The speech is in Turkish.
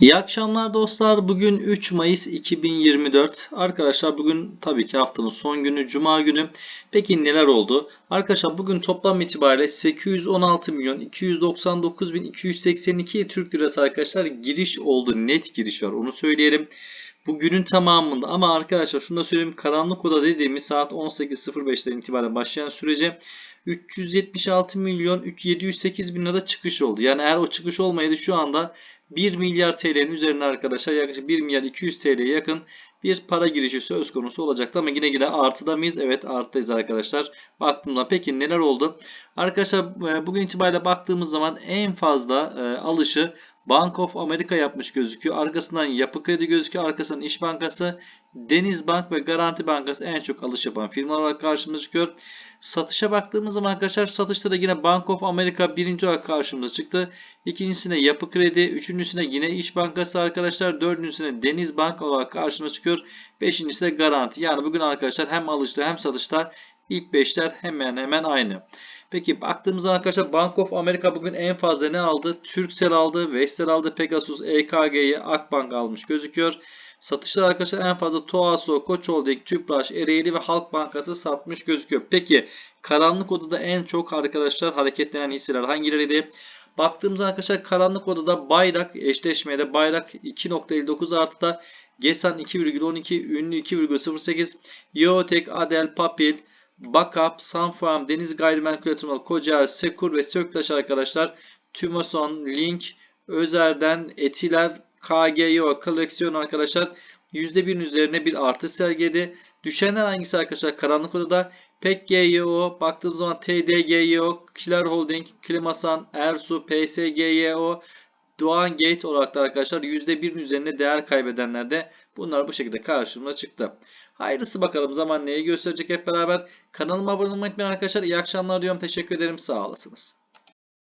İyi akşamlar dostlar. Bugün 3 Mayıs 2024. Arkadaşlar bugün tabii ki haftanın son günü Cuma günü. Peki neler oldu? Arkadaşlar bugün toplam itibariyle 816 milyon 299 bin 282 Türk lirası arkadaşlar giriş oldu. Net giriş var onu söyleyelim. Bugünün tamamında ama arkadaşlar şunu da söyleyeyim. Karanlık oda dediğimiz saat 18.05'ten itibaren başlayan sürece 376 milyon 708 bin lirada çıkış oldu. Yani eğer o çıkış olmayaydı şu anda 1 milyar TL'nin üzerine arkadaşlar yaklaşık 1 milyar 200 TL'ye yakın bir para girişi söz konusu olacaktı. Ama yine yine artıda mıyız? Evet artıdayız arkadaşlar. Baktığımda peki neler oldu? Arkadaşlar e, bugün itibariyle baktığımız zaman en fazla e, alışı Bank of America yapmış gözüküyor. Arkasından Yapı Kredi gözüküyor. Arkasından İş Bankası, Denizbank ve Garanti Bankası en çok alış yapan firmalar olarak karşımıza çıkıyor. Satışa baktığımız zaman arkadaşlar satışta da yine Bank of America birinci olarak karşımıza çıktı. İkincisine Yapı Kredi, üçüncüsüne yine İş Bankası arkadaşlar, dördüncüsüne Denizbank olarak karşımıza çıkıyor. Beşincisi de Garanti. Yani bugün arkadaşlar hem alışta hem satışta ilk beşler hemen hemen aynı. Peki baktığımızda arkadaşlar Bank of America bugün en fazla ne aldı? Turkcell aldı, Vestel aldı, Pegasus, EKG'yi Akbank almış gözüküyor. Satışlar arkadaşlar en fazla Toaso, Koç Holding, Tüpraş, Ereğli ve Halk Bankası satmış gözüküyor. Peki karanlık odada en çok arkadaşlar hareketlenen hisseler hangileriydi? Baktığımızda arkadaşlar karanlık odada bayrak eşleşmede bayrak 2.59 artıda Gesan 2,12 ünlü 2,08 Yeotek, Adel, Papit, Backup, Sunfarm, Deniz Gayrimenkul Yatırımları, Kocaer, Sekur ve Söktaş arkadaşlar Tümoson, Link, Özer'den, Etiler, KGO, koleksiyon arkadaşlar %1'in üzerine bir artış sergiledi. Düşenler hangisi arkadaşlar? Karanlık odada PEKGYO, baktığımız zaman TDGYO, Kiler Holding, Klimasan, Ersu, PSGYO, Doğan Gate olarak da arkadaşlar %1'in üzerine değer kaybedenler de bunlar bu şekilde karşımıza çıktı. Hayırlısı bakalım zaman neyi gösterecek hep beraber. Kanalıma abone olmayı unutmayın arkadaşlar. İyi akşamlar diyorum. Teşekkür ederim. Sağ olasınız.